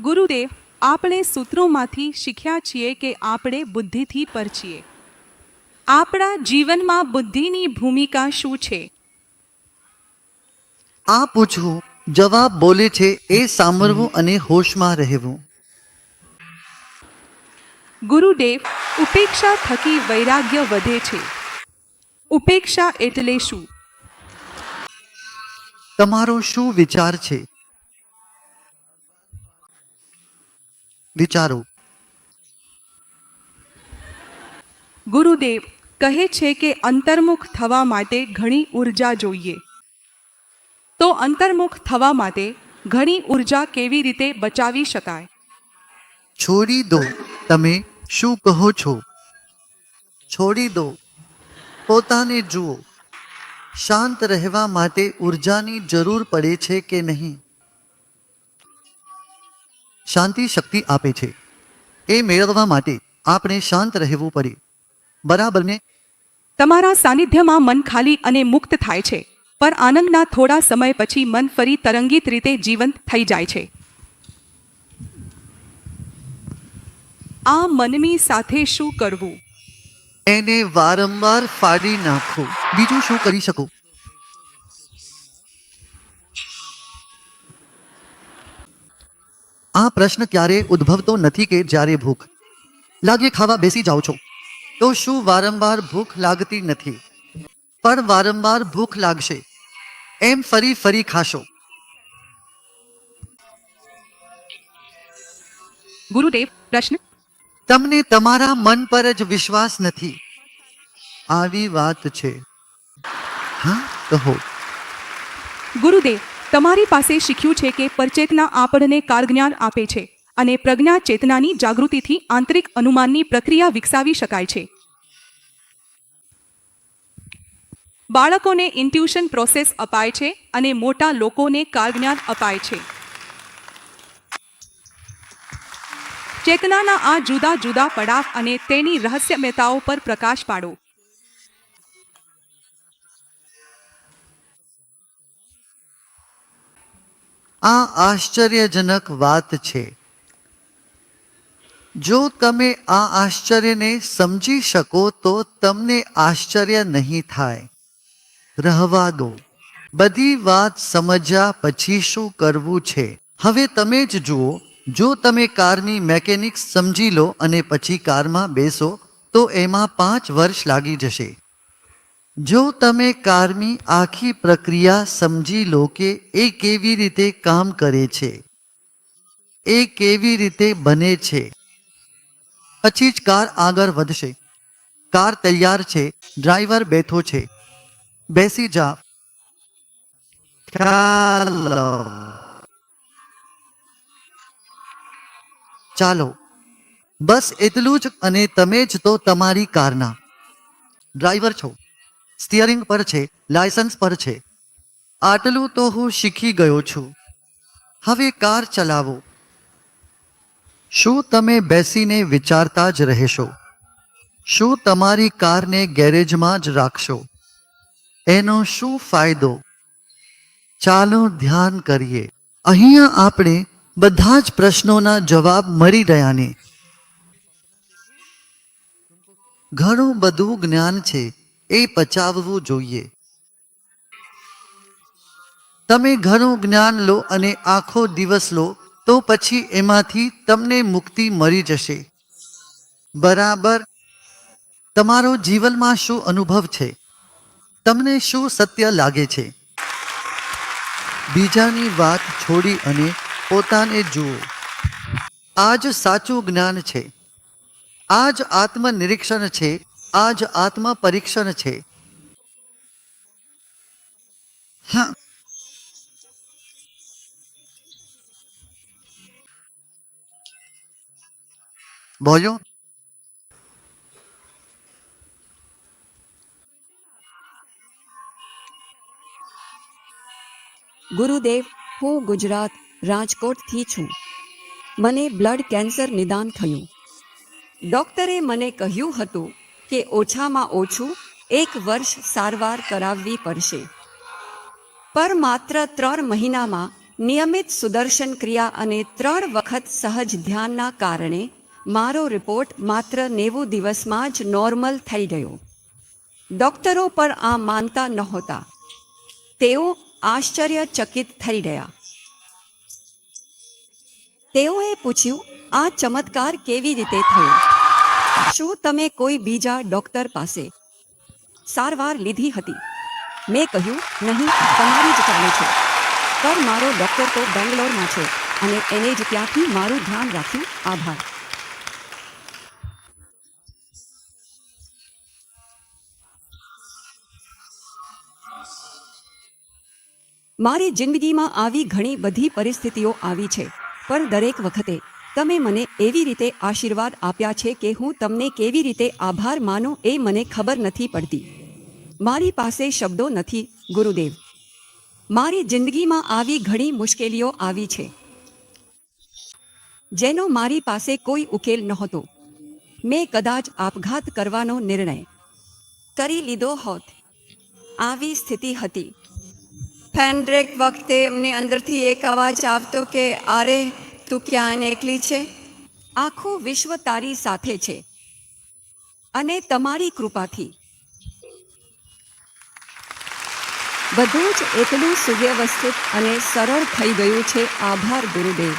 ગુરુદેવ આપણે સૂત્રોમાંથી શીખ્યા છીએ કે આપણે બુદ્ધિથી પર છીએ આપણા જીવનમાં બુદ્ધિની ભૂમિકા શું છે? આ પૂછવું જવાબ બોલે છે એ સાંભળવું અને હોશમાં રહેવું. ગુરુદેવ ઉપેક્ષા થકી વૈરાગ્ય વધે છે. ઉપેક્ષા એટલે શું? તમારો શું વિચાર છે? વિચારો. ગુરુદેવ કહે છે કે અંતર્મુખ થવા માટે ઘણી ઊર્જા જોઈએ. તો અંતર્મુખ થવા માટે ઘણી ઊર્જા કેવી રીતે બચાવી શકાય? છોડી દો તમે શું કહો છો? છોડી દો. પોતાને જુઓ. શાંત રહેવા માટે ઉર્જાની જરૂર પડે છે કે નહીં? શાંતિ શક્તિ આપે છે. એ મેળવવા માટે આપણે શાંત રહેવું પડે. બરાબર ને તમારા સાનિધ્યમાં મન ખાલી અને મુક્ત થાય છે પર આનંદના થોડા સમય પછી મન ફરી તરંગિત રીતે જીવંત થઈ જાય છે. આ મનની સાથે શું કરવું? એને વારંવાર ફાડી નાખો. બીજું શું કરી શકો? આ પ્રશ્ન ક્યારે ઉદ્ભવતો નથી કે જ્યારે ભૂખ લાગે ખાવા બેસી જાઓ છો તો શું વારંવાર ભૂખ લાગતી નથી? પણ વારંવાર ભૂખ લાગશે એમ ફરી ફરી ખાશો. ગુરુદેવ પ્રશ્ન? તમને તમારા મન પર જ વિશ્વાસ નથી. આવી વાત છે. હા કહો. ગુરુદેવ તમારી પાસે શીખ્યું છે કે પરચેતના આપણને કારજ્ઞાન આપે છે અને પ્રજ્ઞા ચેતનાની જાગૃતિથી આંતરિક અનુમાનની પ્રક્રિયા વિકસાવી શકાય છે. બાળકોને ઇન્ટ્યુશન પ્રોસેસ અપાય છે અને મોટા લોકોને કારજ્ઞાન અપાય છે. ચેતનાના આ જુદા જુદા પડાવ અને તેની રહસ્યમયતાઓ પર પ્રકાશ પાડો. આ આશ્ચર્યજનક વાત છે. જો તમે આ આશ્ચર્યને સમજી શકો તો તમને આશ્ચર્ય નહીં થાય. રહેવા દો. બધી વાત સમજ્યા પછી શું કરવું છે? હવે તમે જ જુઓ. જો તમે કારની મેકેનિક્સ સમજી લો અને પછી કારમાં બેસો, તો એમાં પાંચ વર્ષ લાગી જશે. જો તમે કારની આખી પ્રક્રિયા સમજી લો કે એ કેવી રીતે કામ કરે છે. એ કેવી રીતે બને છે. પછી જ કાર આગળ વધશે. કાર તૈયાર છે. ડ્રાઈવર બેઠો છે. બેસી જા. ચાલો. ચાલો. બસ એટલું જ અને તમે જ તો તમારી કારના. ડ્રાઈવર છો. સ્ટિયરિંગ પર છે, લાયસન્સ પર છે. આટલું તો હું શીખી ગયો છું. હવે કાર ચલાવો. શું તમે બેસીને વિચારતા જ રહેશો? શું તમારી કારને ગેરેજમાં જ રાખશો? એનો શું ફાયદો? ચાલો ધ્યાન કરીએ. અહીંયા આપણે બધા જ પ્રશ્નોના જવાબ મળી રહ્યા ને. ઘણું બધું જ્ઞાન છે. એ પચાવવું જોઈએ. તમે ઘણું જ્ઞાન લો અને આખો દિવસ લો, તો પછી એમાંથી તમને મુક્તિ મળી જશે. બરાબર? તમારો જીવનમાં શું અનુભવ છે? તમને શું સત્ય લાગે છે? બીજાની વાત છોડી અને પોતાને જુઓ. આ જ સાચું જ્ઞાન છે. આ જ આત્મનિરીક્ષણ છે આ જ આત્મા પરીક્ષણ છે. હા. બોલો. ગુરુદેવ, હું ગુજરાત રાજકોટથી છું. મને બ્લડ કેન્સર નિદાન થયું. ડૉક્ટરે મને કહ્યું હતું કે ઓછામાં ઓછું એક વર્ષ સારવાર કરાવવી પડશે. પર માત્ર ત્રણ મહિનામાં નિયમિત સુદર્શન ક્રિયા અને ત્રણ વખત સહજ ધ્યાનના કારણે મારો રિપોર્ટ માત્ર નેવું દિવસમાં જ નોર્મલ થઈ ગયો. ડોક્ટરો પણ આ માનતા નહોતા. તેઓ આશ્ચર્યચકિત થઈ ગયા. તેઓએ પૂછ્યું, આ ચમત્કાર કેવી રીતે થયો? શું તમે કોઈ બીજા ડોક્ટર પાસે સારવાર લીધી હતી? મેં કહ્યું, નહીં, તમારી જ ચાલે છે. પર મારો ડોક્ટર તો બેંગ્લોરમાં છે અને એને જ ત્યાંથી મારું ધ્યાન રાખ્યું. આભાર. મારી જિંદગીમાં આવી ઘણી બધી પરિસ્થિતિઓ આવી છે, પણ દરેક વખતે તમે મને એવી રીતે આશીર્વાદ આપ્યા છે કે હું તમને કેવી રીતે આભાર માનું એ મને ખબર નથી પડતી. મારી પાસે શબ્દો નથી, ગુરુદેવ. મારી જિંદગીમાં આવી ઘણી મુશ્કેલીઓ આવી છે. જેનો મારી પાસે કોઈ ઉકેલ નહોતો. મેં કદાચ આપઘાત કરવાનો નિર્ણય કરી લીધો હોત. આવી સ્થિતિ હતી. ફેનડ્રેક વખતે એમની અંદરથી એક અવાજ આવતો કે અરે તું ક્યાં એકલી છે? આખું વિશ્વ તારી સાથે છે અને તમારી કૃપાથી. બધું જ એટલું સુવ્યવસ્થિત અને સરળ થઈ ગયું છે. આભાર, ગુરુદેવ.